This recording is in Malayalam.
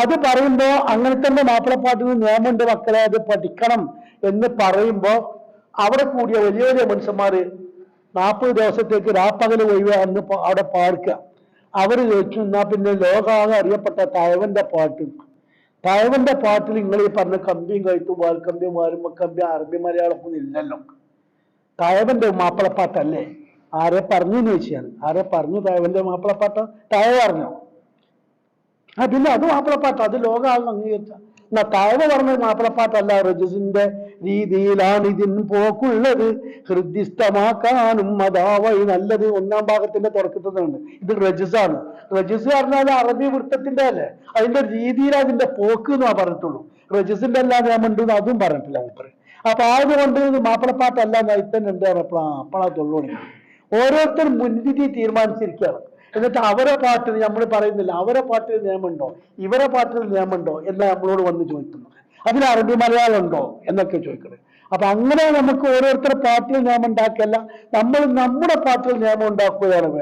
അത് പറയുമ്പോ അങ്ങനെ തന്നെ മാപ്പിളപ്പാട്ടിന് നിയമമുണ്ട് മക്കളെ അത് പഠിക്കണം എന്ന് പറയുമ്പോ അവിടെ കൂടിയ വലിയ വലിയ മനുഷ്യന്മാര് നാൽപ്പത് ദിവസത്തേക്ക് രാപ്പകൽ ഒഴിവ് അന്ന് അവിടെ പാർക്കുക. അവർ ചോദിച്ചു എന്നാ പിന്നെ ലോകാകെ അറിയപ്പെട്ട തയവന്റെ പാട്ട്. തയവന്റെ പാട്ടിൽ നിങ്ങൾ ഈ പറഞ്ഞ കമ്പിയും കഴുത്തും വാൽക്കമ്പിയും വാരുമ്പക്കമ്പിയും അറബി മലയാളമൊന്നും ഇല്ലല്ലോ. തയവന്റെ മാപ്പിളപ്പാട്ടല്ലേ? ആരെ പറഞ്ഞു ചോദിച്ചാണ്. ആരെ പറഞ്ഞു തയവന്റെ മാപ്പിളപ്പാട്ട? തയ പറഞ്ഞോ? ആ പിന്നെ അത് മാപ്പിളപ്പാട്ട് അത് ലോകാളിന് അംഗീകരിച്ച എന്നാ താഴെ പറഞ്ഞ മാപ്പിളപ്പാട്ടല്ല റജസിന്റെ രീതിയിലാണ് ഇതിൻ പോക്കുള്ളത്. ഹൃദ്യസ്ഥമാക്കാനും അതാവഴി നല്ലത്. ഒന്നാം ഭാഗത്തിന്റെ തുടക്കത്തിലുണ്ട്. ഇത് റജസാണ് റജസ് പറഞ്ഞാൽ അറബി വൃത്തത്തിന്റെ അല്ലേ? അതിന്റെ രീതിയിൽ അതിന്റെ പോക്ക് എന്നാ പറഞ്ഞിട്ടുള്ളൂ റജസിന്റെ അല്ല ഞാൻ എന്ന് അതും പറഞ്ഞിട്ടില്ല മൂപ്പര് അപ്പൊ ആയതുകൊണ്ട് മാപ്പിളപ്പാട്ടല്ല നൈത്തൻ ഉണ്ട് പറഞ്ഞപ്പോഴാ അപ്പളാ തൊള്ളോണി ഓരോരുത്തർ മുൻവിധി തീരുമാനിച്ചിരിക്കുകയാണ്. എന്നിട്ട് അവരെ പാട്ടിന് നമ്മൾ പറയുന്നില്ല അവരെ പാട്ടിന് നിയമമുണ്ടോ? ഇവരെ പാട്ടിന് നിയമമുണ്ടോ? എന്ന് നമ്മളോട് വന്ന് ചോദിക്കുന്നു. അതിന് അറബി മലയാളം ഉണ്ടോ എന്നൊക്കെ ചോദിക്കുന്നത് അപ്പൊ അങ്ങനെ നമുക്ക് ഓരോരുത്തരുടെ പാട്ടിൽ നിയമം ഉണ്ടാക്കിയല്ല നമ്മൾ നമ്മുടെ പാട്ടിൽ നിയമം ഉണ്ടാക്കുകയാണ് വേണ്ടത്.